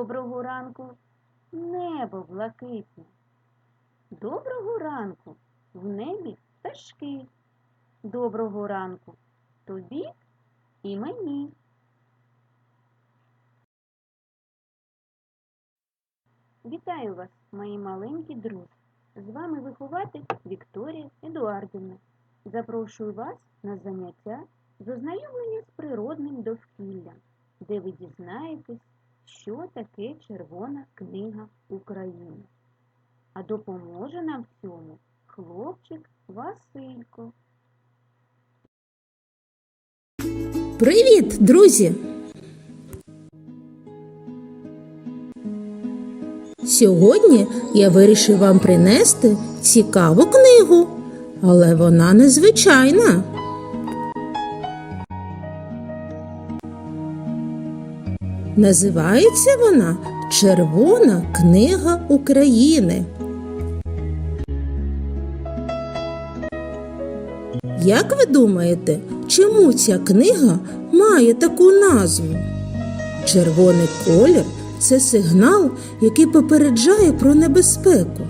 Доброго ранку, небо блакитне. Доброго ранку в небі пташки. Доброго ранку тобі і мені. Вітаю вас, мої маленькі друзі. З вами вихователь Вікторія Едуардівна. Запрошую вас на заняття з ознайомлення з природним довкіллям, де ви дізнаєтесь, що таке Червона книга України. А допоможе нам в цьому хлопчик Василько. Привіт, друзі! Сьогодні я вирішив вам принести цікаву книгу, але вона незвичайна. Називається вона Червона книга України. Як ви думаєте, чому ця книга має таку назву? Червоний колір це сигнал, який попереджає про небезпеку.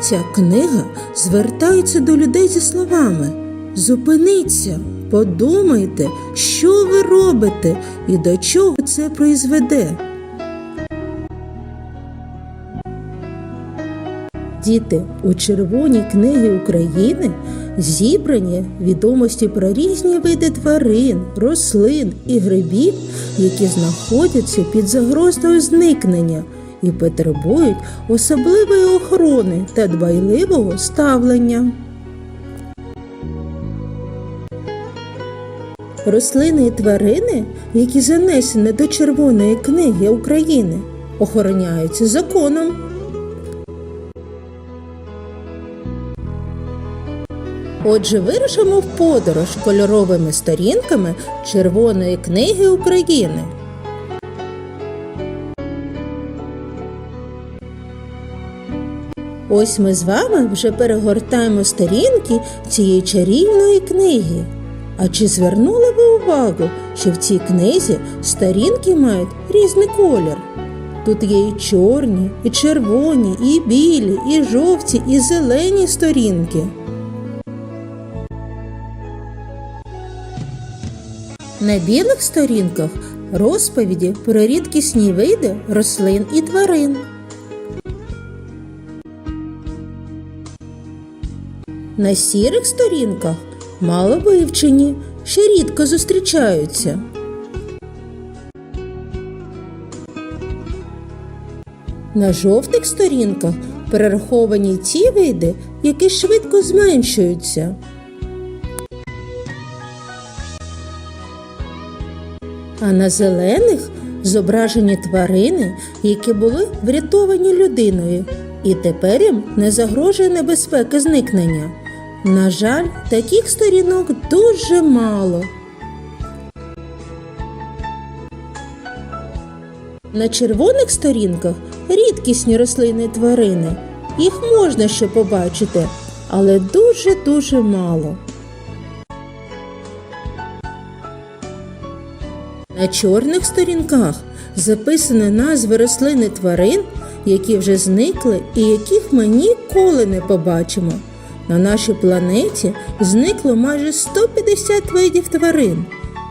Ця книга звертається до людей зі словами: Зупиніться, подумайте, що ви робите і до чого це призведе. Діти, у Червоній книгі України зібрані відомості про різні види тварин, рослин і грибів, які знаходяться під загрозою зникнення і потребують особливої охорони та дбайливого ставлення. Рослини і тварини, які занесені до Червоної книги України, охороняються законом. Отже, вирушимо в подорож кольоровими сторінками Червоної книги України. Ось ми з вами вже перегортаємо сторінки цієї чарівної книги. А чи звернули ви увагу, що в цій книзі сторінки мають різний колір? Тут є і чорні, і червоні, і білі, і жовті, і зелені сторінки. На білих сторінках розповіді про рідкісні види рослин і тварин. На сірих сторінках мало вивчені, що рідко зустрічаються. На жовтих сторінках перераховані ті види, які швидко зменшуються. А на зелених зображені тварини, які були врятовані людиною, і тепер їм не загрожує небезпека зникнення. На жаль, таких сторінок дуже мало. На червоних сторінках рідкісні рослини і тварини. Їх можна ще побачити, але дуже-дуже мало. На чорних сторінках записані назви рослин і тварин, які вже зникли і яких ми ніколи не побачимо. На нашій планеті зникло майже 150 видів тварин,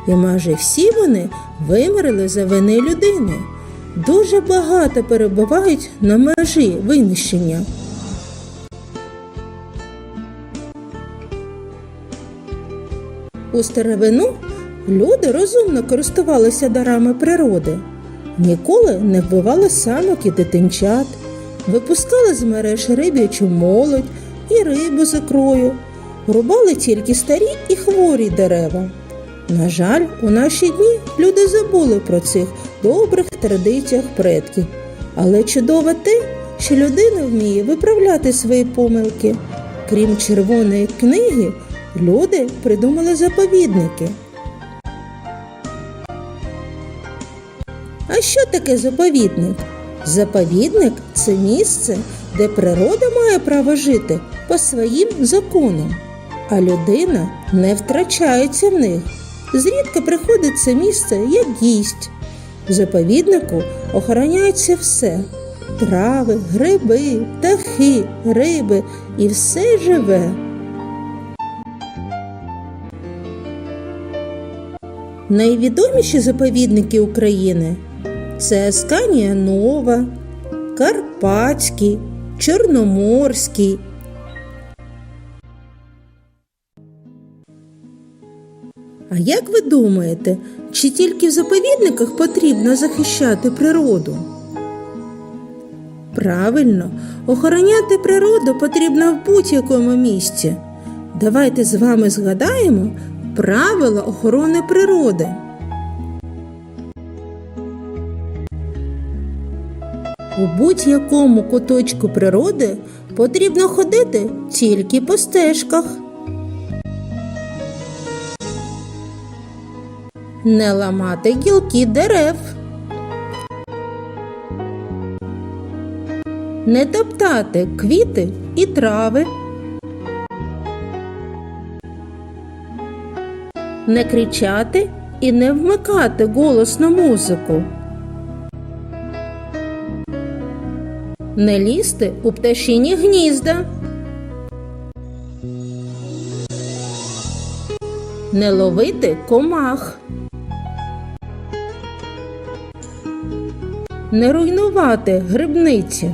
і майже всі вони вимерли за вини людини. Дуже багато перебувають на межі винищення. У старовину люди розумно користувалися дарами природи, ніколи не вбивали самок і дитинчат, випускали з мереж риб'ячу молодь і рибу з ікрою, рубали тільки старі і хворі дерева. На жаль, у наші дні люди забули про цих добрих традиціях предків, але чудово те, що людина вміє виправляти свої помилки. Крім червоної книги, люди придумали заповідники. А що таке заповідник? Заповідник це місце, де природа має право жити по своїм законам, а людина не втрачається в них. Зрідка приходить це місце як гість. В заповіднику охороняється все: трави, гриби, птахи, риби і все живе. Найвідоміші заповідники України це Асканія Нова, Карпатський, Чорноморський. А як ви думаєте, чи тільки в заповідниках потрібно захищати природу? Правильно, охороняти природу потрібно в будь-якому місці. Давайте з вами згадаємо правила охорони природи. У будь-якому куточку природи потрібно ходити тільки по стежках. Не ламати гілки дерев. Не топтати квіти і трави. Не кричати і не вмикати голосну музику. Не лізти у пташині гнізда. Не ловити комах. Не руйнувати грибниці.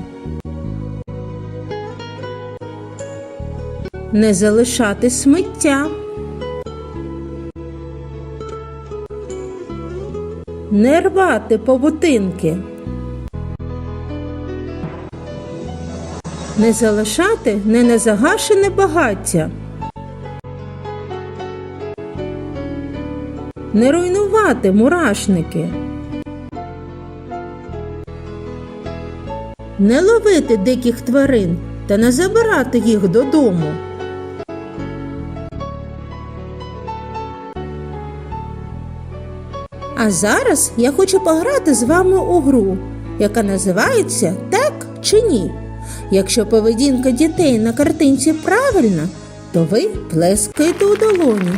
Не залишати сміття. Не рвати павутинки. Не залишати не незагашене багаття. Не руйнувати мурашники. Не ловити диких тварин та не забирати їх додому. А зараз я хочу пограти з вами у гру, яка називається Так чи ні. Якщо поведінка дітей на картинці правильна, то ви плескаєте у долоні.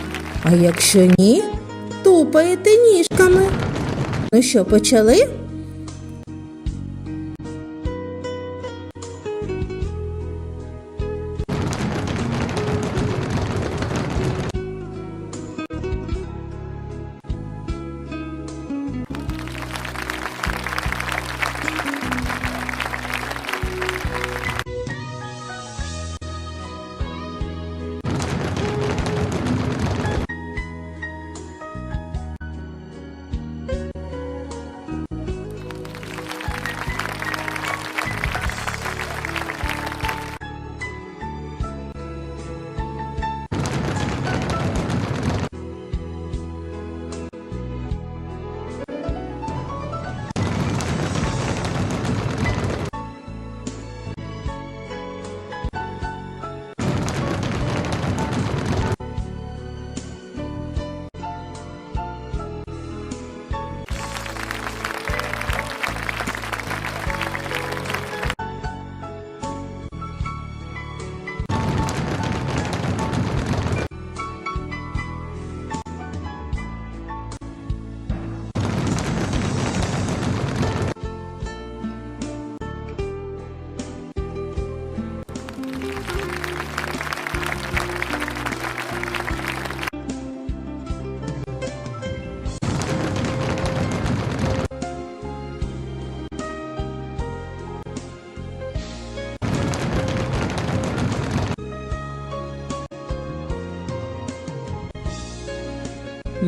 А якщо ні, тупаєте ніжками. Ну що, почали?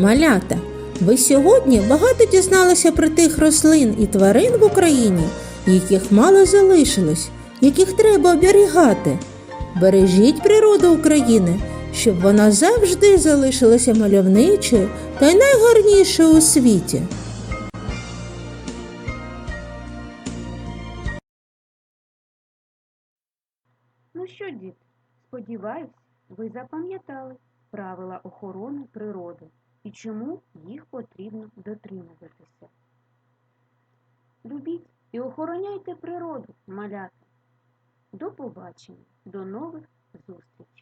Малята, ви сьогодні багато дізналися про тих рослин і тварин в Україні, яких мало залишилось, яких треба оберігати. Бережіть природу України, щоб вона завжди залишилася мальовничою та й найгарнішою у світі. Ну що, діти, сподіваюсь, ви запам'ятали правила охорони природи і чому їх потрібно дотримуватися. Любіть і охороняйте природу, малята. До побачення, до нових зустрічей!